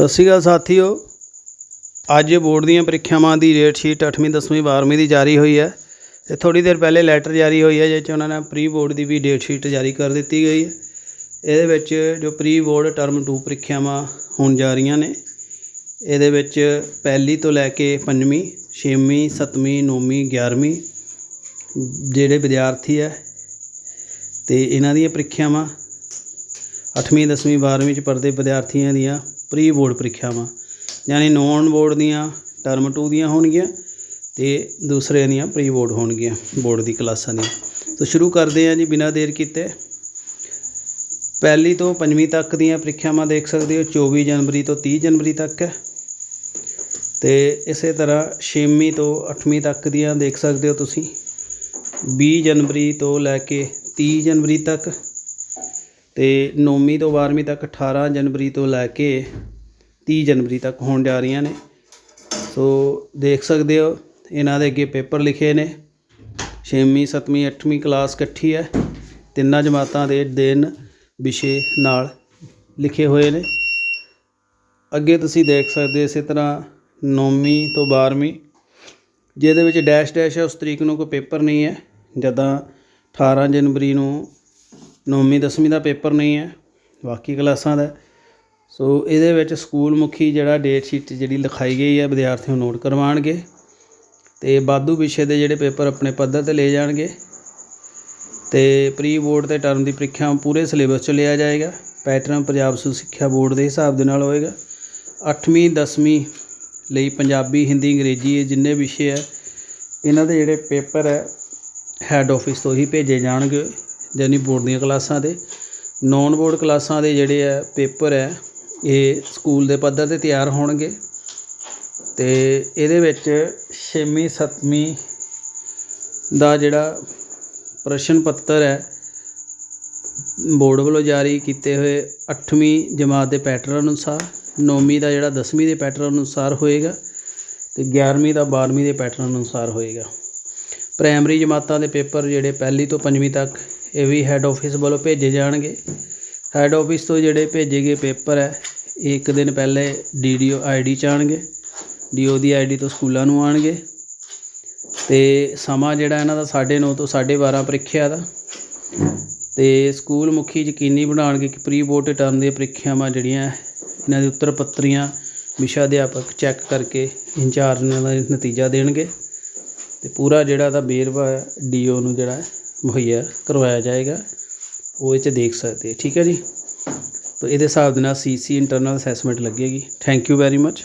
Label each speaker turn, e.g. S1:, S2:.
S1: ਸਤਿ ਸ਼੍ਰੀ ਅਕਾਲ ਸਾਥੀਓ। ਅੱਜ ਬੋਰਡ ਦੀਆਂ ਪ੍ਰੀਖਿਆਵਾਂ ਦੀ ਡੇਟ ਸ਼ੀਟ 8ਵੀਂ 10ਵੀਂ 12ਵੀਂ ਦੀ ਜਾਰੀ ਹੋਈ ਹੈ ਤੇ ਥੋੜੀ ਦੇਰ ਪਹਿਲੇ ਲੈਟਰ ਜਾਰੀ ਹੋਈ ਹੈ ਜਿਸ 'ਚ ਉਹਨਾਂ ਨੇ ਪ੍ਰੀ ਬੋਰਡ ਦੀ ਵੀ ਡੇਟ ਸ਼ੀਟ ਜਾਰੀ ਕਰ ਦਿੱਤੀ ਗਈ ਹੈ। ਇਹਦੇ ਵਿੱਚ ਜੋ ਪ੍ਰੀ ਬੋਰਡ ਟਰਮ 2 ਪ੍ਰੀਖਿਆਵਾਂ ਹੋਣ ਜਾ ਰਹੀਆਂ ਨੇ, ਇਹਦੇ ਵਿੱਚ ਪਹਿਲੀ ਤੋਂ ਲੈ ਕੇ ਪੰਜਵੀਂ, ਛੇਵੀਂ, ਸੱਤਵੀਂ, ਨੌਵੀਂ 11ਵੀਂ ਜਿਹੜੇ ਵਿਦਿਆਰਥੀ ਹੈ, ਤੇ ਇਹਨਾਂ ਦੀਆਂ ਪ੍ਰੀਖਿਆਵਾਂ 8ਵੀਂ 10ਵੀਂ 12ਵੀਂ ਚ ਪੜ੍ਹਦੇ ਵਿਦਿਆਰਥੀਆਂ ਦੀਆਂ ਪ੍ਰੀ ਬੋਰਡ ਪ੍ਰੀਖਿਆਵਾਂ, ਯਾਨੀ ਨੌਨ ਬੋਰਡ ਦੀਆਂ ਟਰਮ 2 ਦੀਆਂ ਹੋਣਗੀਆਂ ਤੇ ਦੂਸਰੇ ਦੀਆਂ ਪ੍ਰੀ ਬੋਰਡ ਹੋਣਗੀਆਂ ਬੋਰਡ ਦੀ ਕਲਾਸਾਂ ਦੀਆਂ। ਤਾਂ ਸ਼ੁਰੂ ਕਰਦੇ ਹਾਂ ਜੀ ਬਿਨਾਂ ਦੇਰ ਕੀਤੇ। ਪਹਿਲੀ ਤੋਂ ਪੰਜਵੀਂ ਤੱਕ ਦੀਆਂ ਪ੍ਰੀਖਿਆਵਾਂ ਦੇਖ ਸਕਦੇ ਹੋ 24 ਜਨਵਰੀ ਤੋਂ 30 ਜਨਵਰੀ ਤੱਕ ਹੈ। ਤੇ ਇਸੇ ਤਰ੍ਹਾਂ ਛੇਵੀਂ ਤੋਂ 8ਵੀਂ ਤੱਕ ਦੀਆਂ ਦੇਖ ਸਕਦੇ ਹੋ ਤੁਸੀਂ। 20 ਜਨਵਰੀ ਤੋਂ ਲੈ ਕੇ 30 ਜਨਵਰੀ ਤੱਕ ਅਤੇ ਨੌਵੀਂ ਤੋਂ 12ਵੀਂ ਤੱਕ 18 ਜਨਵਰੀ ਤੋਂ ਲੈ ਕੇ ਤੀਹ ਜਨਵਰੀ ਤੱਕ ਹੋਣ ਜਾ ਰਹੀਆਂ ਨੇ। ਸੋ ਦੇਖ ਸਕਦੇ ਹੋ, ਇਹਨਾਂ ਦੇ ਅੱਗੇ ਪੇਪਰ ਲਿਖੇ ਨੇ। 6ਵੀਂ 7ਵੀਂ 8ਵੀਂ ਕਲਾਸ ਇਕੱਠੀ ਹੈ। ਤਿੰਨਾਂ ਜਮਾਤਾਂ ਦੇ ਦਿਨ ਵਿਸ਼ੇ ਨਾਲ ਲਿਖੇ ਹੋਏ ਨੇ। ਅੱਗੇ ਤੁਸੀਂ ਦੇਖ ਸਕਦੇ ਹੋ ਇਸੇ ਤਰ੍ਹਾਂ ਨੌਵੀਂ ਤੋਂ 12ਵੀਂ ਜਿਹਦੇ ਵਿੱਚ ਡੈਸ਼ ਡੈਸ਼ ਹੈ, ਉਸ ਤਰੀਕ ਨੂੰ ਕੋਈ ਪੇਪਰ ਨਹੀਂ ਹੈ। ਜਦਾਂ 18 ਜਨਵਰੀ ਨੂੰ 9ਵੀਂ 10ਵੀਂ ਦਾ ਪੇਪਰ ਨਹੀਂ ਹੈ, ਬਾਕੀ ਕਲਾਸਾਂ ਦਾ ਸੋ ਇਹਦੇ ਵਿੱਚ ਸਕੂਲ ਮੁਖੀ ਜਿਹੜਾ ਡੇਟ ਸ਼ੀਟ ਜਿਹੜੀ ਲਿਖਾਈ ਗਈ ਹੈ ਵਿਦਿਆਰਥੀਆਂ ਨੂੰ ਨੋਟ ਕਰਵਾਉਣਗੇ ਤੇ ਬਾਦੂ ਵਿਸ਼ੇ ਦੇ ਜਿਹੜੇ ਪੇਪਰ ਆਪਣੇ ਪੱਧਰ ਤੇ ਲੈ ਜਾਣਗੇ ਤੇ ਪ੍ਰੀ ਬੋਰਡ ਤੇ ਟਰਮ ਦੀ ਪ੍ਰੀਖਿਆ ਪੂਰੇ ਸਿਲੇਬਸ ਚ ਲਿਆ ਜਾਏਗਾ। ਪੈਟਰਨ ਪੰਜਾਬ ਸਿੱਖਿਆ ਬੋਰਡ ਦੇ ਹਿਸਾਬ ਦੇ ਨਾਲ ਹੋਏਗਾ। 8ਵੀਂ 10ਵੀਂ ਲਈ ਪੰਜਾਬੀ, ਹਿੰਦੀ, ਅੰਗਰੇਜ਼ੀ ਇਹ ਜਿੰਨੇ ਵਿਸ਼ੇ ਹੈ, ਇਹਨਾਂ ਦੇ ਜਿਹੜੇ ਪੇਪਰ ਹੈ ਹੈੱਡ ਆਫਿਸ ਤੋਂ ਹੀ ਭੇਜੇ ਜਾਣਗੇ। ਯਾਨੀ ਬੋਰਡ ਦੀਆਂ ਕਲਾਸਾਂ ਦੇ। ਨੌਨ ਬੋਰਡ ਕਲਾਸਾਂ ਦੇ ਜਿਹੜੇ ਹੈ ਪੇਪਰ ਹੈ ਇਹ ਸਕੂਲ ਦੇ ਪੱਧਰ ਤੇ ਤਿਆਰ ਹੋਣਗੇ। ਤੇ ਇਹਦੇ ਵਿੱਚ 6ਵੀਂ 7ਵੀਂ ਦਾ ਜਿਹੜਾ ਪ੍ਰਸ਼ਨ ਪੱਤਰ ਹੈ, ਬੋਰਡ ਵੱਲੋਂ ਜਾਰੀ ਕੀਤੇ ਹੋਏ 8ਵੀਂ ਜਮਾਤ ਦੇ ਪੈਟਰਨ ਅਨੁਸਾਰ 9ਵੀਂ ਦਾ ਜਿਹੜਾ 10ਵੀਂ ਦੇ ਪੈਟਰਨ ਅਨੁਸਾਰ ਹੋਏਗਾ ਤੇ 11ਵੀਂ ਦਾ 12ਵੀਂ ਦੇ ਪੈਟਰਨ ਅਨੁਸਾਰ ਹੋਏਗਾ। ਪ੍ਰਾਇਮਰੀ ਜਮਾਤਾਂ ਦੇ ਪੇਪਰ ਜਿਹੜੇ ਪਹਿਲੀ ਤੋਂ ਪੰਜਵੀਂ ਤੱਕ ਇਹ ਵੀ ਹੈੱਡ ਆਫਿਸ ਵੱਲੋਂ ਭੇਜੇ ਜਾਣਗੇ। ਹੈੱਡ ਆਫਿਸ ਤੋਂ ਜਿਹੜੇ ਭੇਜੇ ਗਏ ਪੇਪਰ ਹੈ, ਇਹ ਇੱਕ ਦਿਨ ਪਹਿਲੇ ਡੀਡੀਓ ਆਈਡੀ ਚ ਆਉਣਗੇ। ਡੀਓ ਦੀ ਆਈਡੀ ਤੋਂ ਸਕੂਲਾਂ ਨੂੰ ਆਉਣਗੇ। ਤੇ ਸਮਾਂ ਜਿਹੜਾ ਇਹਨਾਂ ਦਾ 9:30 ਤੋਂ 12:30 ਪ੍ਰੀਖਿਆ ਦਾ। ਤੇ ਸਕੂਲ ਮੁਖੀ ਯਕੀਨੀ ਬਣਾਉਣਗੇ ਕਿ ਪ੍ਰੀ ਬੋਰਡ ਤੇ ਟਰਮ ਦੀਆਂ ਪ੍ਰੀਖਿਆਵਾਂ ਜਿਹੜੀਆਂ ਇਹਨਾਂ ਦੇ ਉੱਤਰ ਪੱਤਰੀਆਂ ਵਿਸ਼ਾ ਅਧਿਆਪਕ ਚੈੱਕ ਕਰਕੇ ਇੰਚਾਰਜ ਇਹਨਾਂ ਦਾ ਨਤੀਜਾ ਦੇਣਗੇ। ਤੇ ਪੂਰਾ ਜਿਹੜਾ ਦਾ ਬੇਰਵਾ ਹੈ ਡੀਓ ਨੂੰ ਜਿਹੜਾ ਮੁਹੱਈਆ ਕਰਵਾਇਆ ਜਾਏਗਾ, ਉਹ ਇਹ 'ਚ ਦੇਖ ਸਕਦੇ ਠੀਕ ਹੈ ਜੀ? ਤਾਂ ਇਹਦੇ ਹਿਸਾਬ ਦੇ ਨਾਲ ਸੀਸੀ ਇੰਟਰਨਲ ਅਸੈਸਮੈਂਟ ਲੱਗੇਗੀ। Thank you very much